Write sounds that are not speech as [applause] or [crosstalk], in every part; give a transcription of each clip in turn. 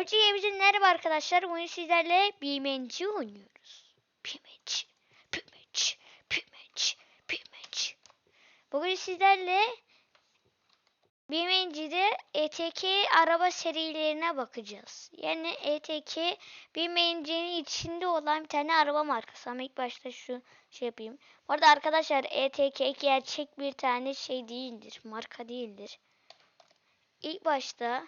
Hepinize merhaba arkadaşlar. Bugün sizlerle BMNC oynuyoruz. BMNC, BMNC, BMNC, BMNC. Bugün sizlerle BMNC'de ETK araba serilerine bakacağız. Yani ETK BMNC'nin içinde olan bir tane araba markası. Ama ilk başta şu şey yapayım. Bu arada arkadaşlar ETK gerçek bir tane şey değildir. Marka değildir. İlk başta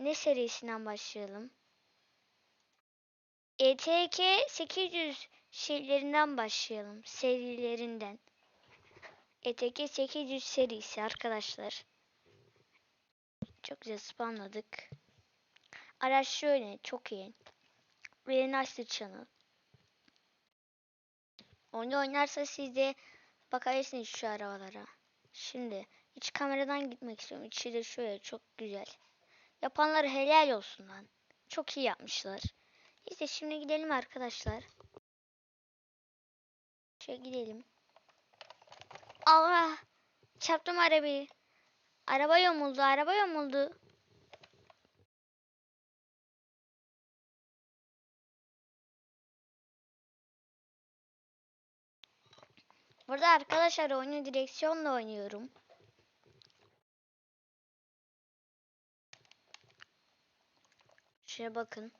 ne serisinden başlayalım? ETK 800 şeylerinden başlayalım. Serilerinden. ETK 800 serisi arkadaşlar. Çok güzel spamladık. Araç şöyle çok iyi. Nice channel. Onu oynarsa siz de bakabilirsiniz şu arabalara. Şimdi iç kameradan gitmek istiyorum. İçi de şöyle çok güzel. Yapanlara helal olsun lan. Çok iyi yapmışlar. Neyse şimdi gidelim arkadaşlar. Şöyle gidelim. Allah! Çarptım arabayı. Araba yamuldu, araba yamuldu. Burada arkadaşlar oyunu direksiyonla oynuyorum. Şuraya bakın.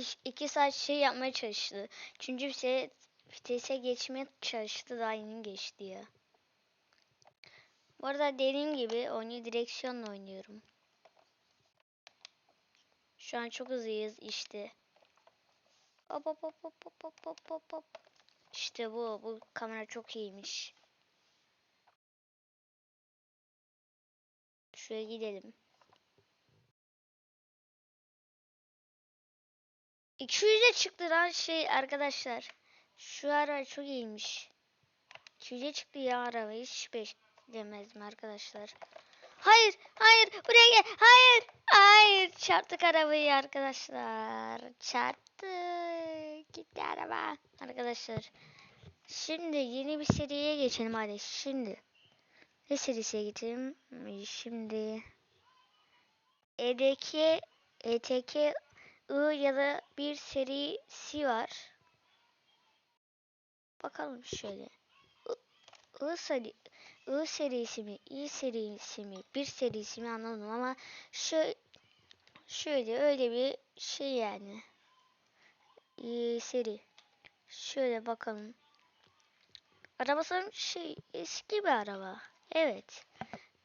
İş- iki saat şey yapmaya çalıştı. Çünkü vitese, vitese geçmeye çalıştı daha yeni geçti ya. Bu arada dediğim gibi oyunu direksiyonla oynuyorum. Şu an çok hızlıyız işte. Hop hop hop hop hop hop hop hop hop. İşte bu. Bu kamera çok iyiymiş. Şuraya gidelim. 200'e çıktı lan şey arkadaşlar. Şu araba çok iyiymiş. 200'e çıktı ya araba hiç beş demezdim arkadaşlar. Hayır, hayır, buraya gel. Hayır, hayır. Çarptık arabayı arkadaşlar. Çarptı. Gitti araba. Arkadaşlar. Şimdi yeni bir seriye geçelim hadi. Şimdi. Ne serisiye geçelim? Şimdi. EDK, ETK I ya da bir serisi var. Bakalım şöyle. I, I seri, I serisi mi, I serisi mi, bir serisi mi anlamadım ama şöyle, şöyle öyle bir şey yani. I seri. Şöyle bakalım. Arabası şey eski bir araba. Evet.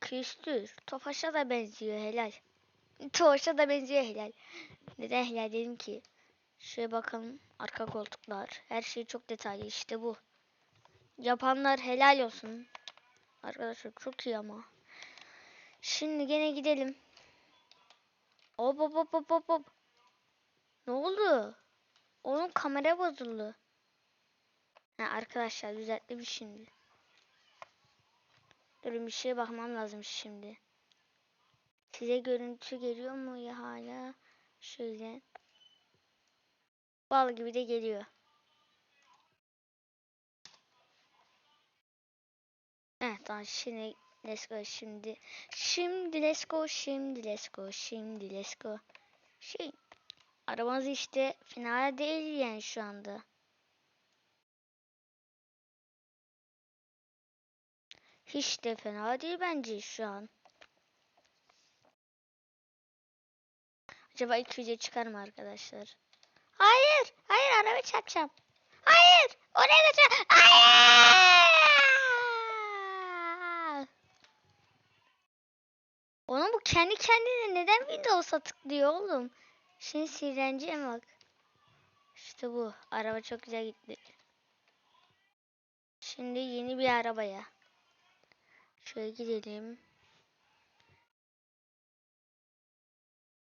Külüstür. Tofaş'a da benziyor helal. Tofaş'a da benziyor helal. Neden helal dedim ki? Şöyle bakalım. Arka koltuklar. Her şey çok detaylı. İşte bu. Yapanlar helal olsun. Arkadaşlar çok iyi ama. Şimdi gene gidelim. Hop hop hop hop hop hop. Ne oldu? Onun kamera bozuldu. Ha, arkadaşlar düzelttim şimdi. Durun bir şeye bakmam lazım şimdi. Size görüntü geliyor mu ya hala? Şöyle. Bal gibi de geliyor. Evet tamam şimdi let's go şimdi. Şimdi let's go şimdi let's go şimdi let's go. Şey arabanız işte final değil yani şu anda. Hiç de fena değil bence şu an. Acaba 200'e çıkar mı arkadaşlar? Hayır, hayır araba çarpacağım. Hayır, oraya götür. Hayır. Onun bu kendi kendine neden Windows'a tıklıyor oğlum? Şimdi sinirleneceğim bak. İşte bu. Araba çok güzel gitti. Şimdi yeni bir arabaya. Şöyle gidelim.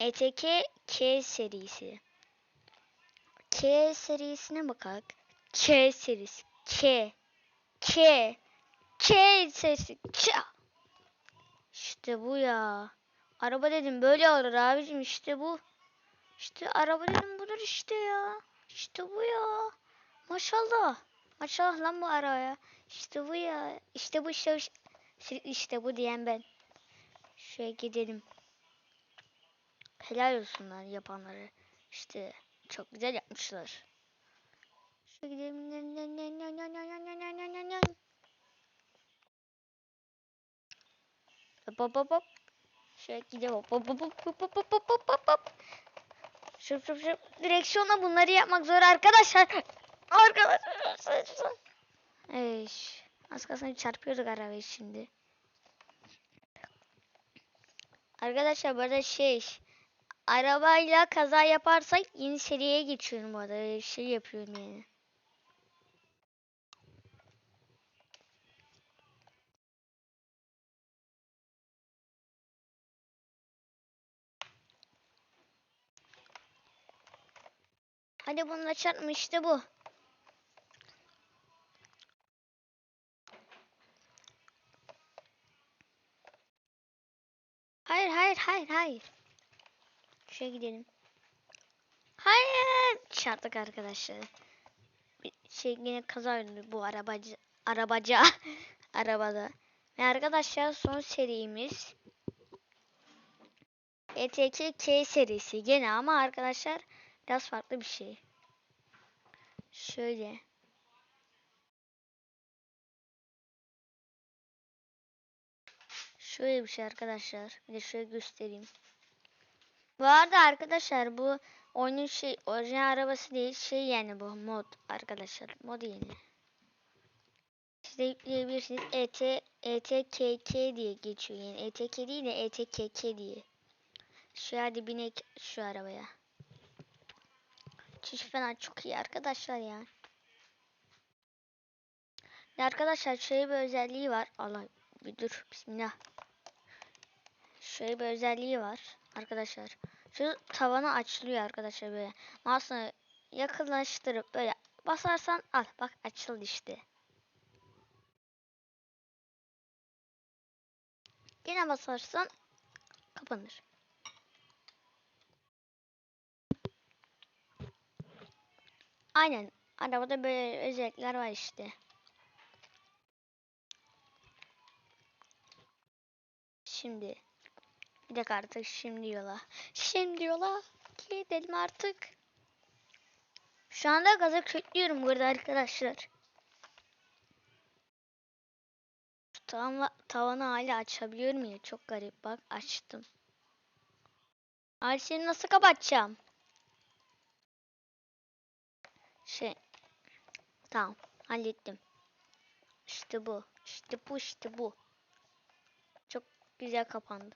ETK K serisi. K serisine bakalım. K serisi. K. K. K serisi. K. İşte bu ya. Araba dedim böyle olur abicim işte bu. İşte araba dedim budur işte ya. İşte bu ya. Maşallah. Maşallah lan bu arabaya. İşte bu ya. İşte bu işte bu. İşte bu diyen ben. Şöyle gidelim. Helal olsunlar yapanları. İşte çok güzel yapmışlar. Şöyle gidelim. Hop hop hop. Şöyle gidelim. Hop hop hop hop hop hop hop hop hop. Şıp şıp şıp. Direksiyonla bunları yapmak zor arkadaşlar. Arkadaşlar. Eş. Az kalsın çarpıyorduk arabayı şimdi. Arkadaşlar burada şey arabayla kaza yaparsak yeni seriye geçiyorum bu arada. Şey yapıyorum yani. Hadi bununla çarpma işte bu. Hayır hayır hayır hayır. Şuraya gidelim. Hayır. Çarptık arkadaşlar. Bir şey yine kaza oldu bu arabacı arabaca [laughs] arabada. Ve arkadaşlar son serimiz ETK K serisi gene ama arkadaşlar biraz farklı bir şey. Şöyle. Şöyle bir şey arkadaşlar. Bir de şöyle göstereyim. Bu arada arkadaşlar bu oyunun şey orijinal arabası değil şey yani bu mod arkadaşlar. Mod yeni. Siz de yükleyebilirsiniz. ET ETKK diye geçiyor yani. ETK değil de ETKK diye. Şu hadi binek şu arabaya. Çiş falan çok iyi arkadaşlar ya. Ya arkadaşlar şöyle bir özelliği var. Allah bir dur. Bismillah. Şöyle bir özelliği var arkadaşlar. Şu tavanı açılıyor arkadaşlar böyle. Mouse'unu yakınlaştırıp böyle basarsan al bak açıldı işte. Yine basarsan kapanır. Aynen. Arabada böyle özellikler var işte. Şimdi bir dakika artık şimdi yola. Şimdi yola gidelim artık. Şu anda gaza köklüyorum burada arkadaşlar. Şu tavanla, tavanı hala açabiliyorum ya çok garip bak açtım. Ay seni nasıl kapatacağım? Şey tamam hallettim. İşte bu işte bu işte bu. Çok güzel kapandı.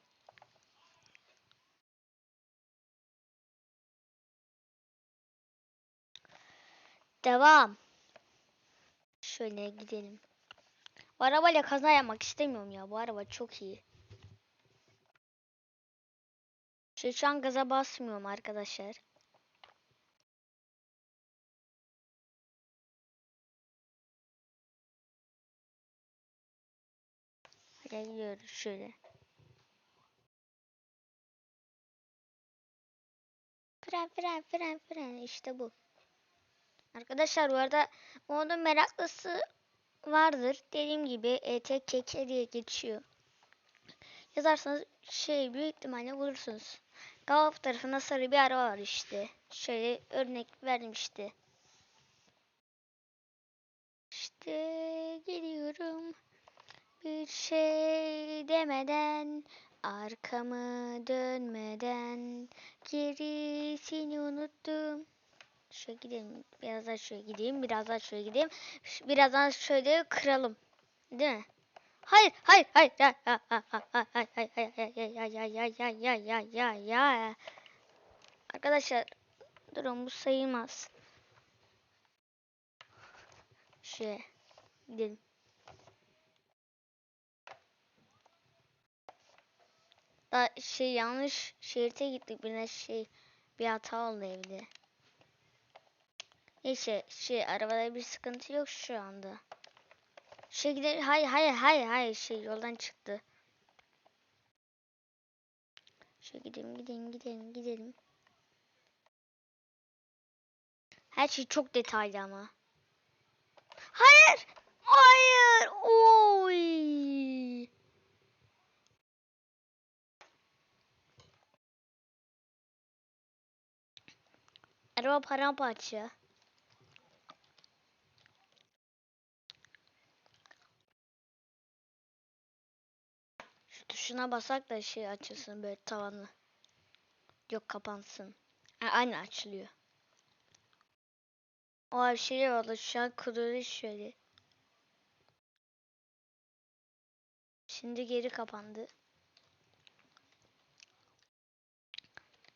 Devam. Şöyle gidelim. Bu arabayla kaza yapmak istemiyorum ya. Bu araba çok iyi. Şu, şu an gaza basmıyorum arkadaşlar. Hadi gidiyoruz şöyle. Fren fren fren fren işte bu. Arkadaşlar bu arada modun meraklısı vardır. Dediğim gibi ETKK diye geçiyor. Yazarsanız şey büyük ihtimalle bulursunuz. Galop tarafında sarı bir araba var işte. Şöyle örnek verdim işte. İşte geliyorum. Bir şey demeden arkamı dönmeden gerisini unuttum. Şöyle gidelim. Biraz daha şöyle gideyim. Biraz daha şöyle gideyim. Biraz daha şöyle kıralım. Değil mi? Hayır, hayır, hayır, ya, ya, ya, ya, ya, ya, ya, ya, ya, ya. Arkadaşlar, durun bu sayılmaz. Şöyle gidelim. Şey yanlış şerite gittik biraz şey bir hata oldu evde. Neyse şey arabada bir sıkıntı yok şu anda. Şey gidelim hayır hayır hayır hayır şey yoldan çıktı. Şöyle gidelim gidelim gidelim gidelim. Her şey çok detaylı ama. Hayır. Hayır. Oy. Araba paramparça. Şu tuşuna basak da şey açılsın böyle tavanı. Yok kapansın. Ha, aynı açılıyor. O bir şey oldu. Şu an kuruyor şöyle. Şimdi geri kapandı.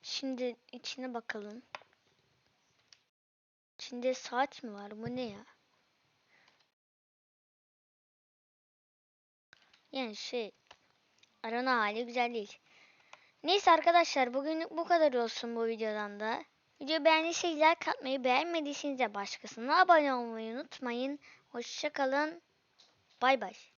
Şimdi içine bakalım. İçinde saat mi var? Bu ne ya? Yani şey arana hali güzel değil. Neyse arkadaşlar bugün bu kadar olsun bu videodan da. Video beğendiyseniz like atmayı beğenmediyseniz de başkasına abone olmayı unutmayın. Hoşçakalın. Bay bay.